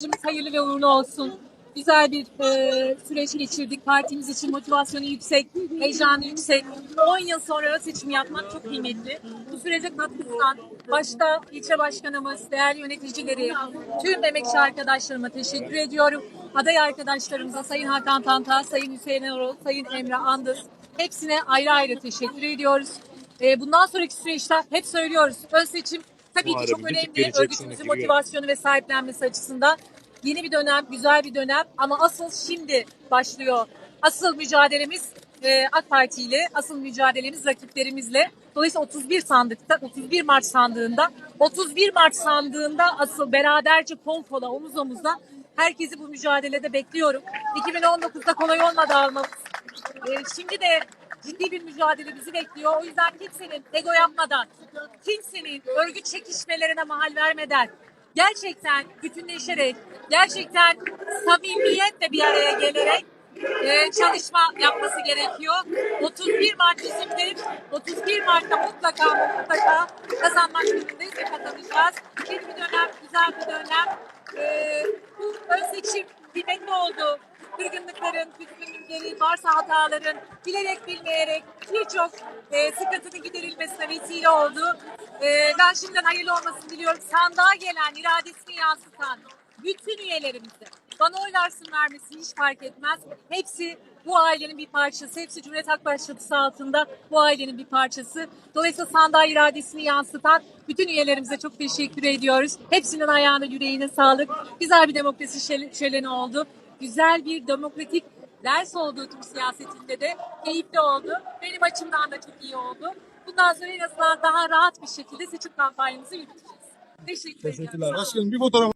Sürecimiz hayırlı ve uğurlu olsun. Güzel bir e, süreç geçirdik. Partimiz için motivasyonu yüksek, heyecanı yüksek. 10 yıl sonra seçim yapmak çok kıymetli. Bu sürece katkı sunan başta ilçe başkanımız, değerli yöneticileri, tüm emekçi arkadaşlarıma teşekkür ediyorum. Aday arkadaşlarımıza Sayın Hakan Tanta, Sayın Hüseyin Erol, Sayın Emre Andız hepsine ayrı ayrı teşekkür ediyoruz. E, bundan sonraki süreçte hep söylüyoruz. Ön seçim tabii ki çok önemli. Örgütümüzün motivasyonu ve sahiplenmesi açısından yeni bir dönem, güzel bir dönem ama asıl şimdi başlıyor. Asıl mücadelemiz e, AK Parti ile, asıl mücadelemiz rakiplerimizle. Dolayısıyla 31 sandıkta, 31 Mart sandığında, 31 Mart sandığında asıl beraberce kol kola, omuz omuza herkesi bu mücadelede bekliyorum. 2019'da kolay olmadı almamız. E, şimdi de ciddi bir mücadele bizi bekliyor. O yüzden kimsenin ego yapmadan, kimsenin örgüt çekişmelerine mahal vermeden, gerçekten bütünleşerek, gerçekten samimiyetle bir araya gelerek e, çalışma yapması gerekiyor. 31 Mart bizimdir. 31 Mart'ta mutlaka mutlaka kazanmak zorundayız ve kazanacağız. Yeni bir dönem, güzel bir dönem. E, bu ön seçim kıymetli oldu. Küskünlüklerin, varsa hataların bilerek bilmeyerek birçok e, sıkıntının giderilmesine vesile oldu. E, ben şimdiden hayırlı olmasını diliyorum. Sandığa gelen iradesini yansıtan bütün üyelerimize bana oy versin vermesin hiç fark etmez. Hepsi bu ailenin bir parçası. Hepsi Cumhuriyet Halk Partisi altında bu ailenin bir parçası. Dolayısıyla sandığa iradesini yansıtan bütün üyelerimize çok teşekkür ediyoruz. Hepsinin ayağına yüreğine sağlık. Güzel bir demokrasi şöl- şöleni oldu. Güzel bir demokratik ders oldu Türk siyasetinde de. Keyifli oldu. Benim açımdan da çok iyi oldu. Bundan sonra en azından daha rahat bir şekilde seçim kampanyamızı yürüteceğiz. Teşekkür ederim. Teşekkürler. Başkanım bir fotoğraf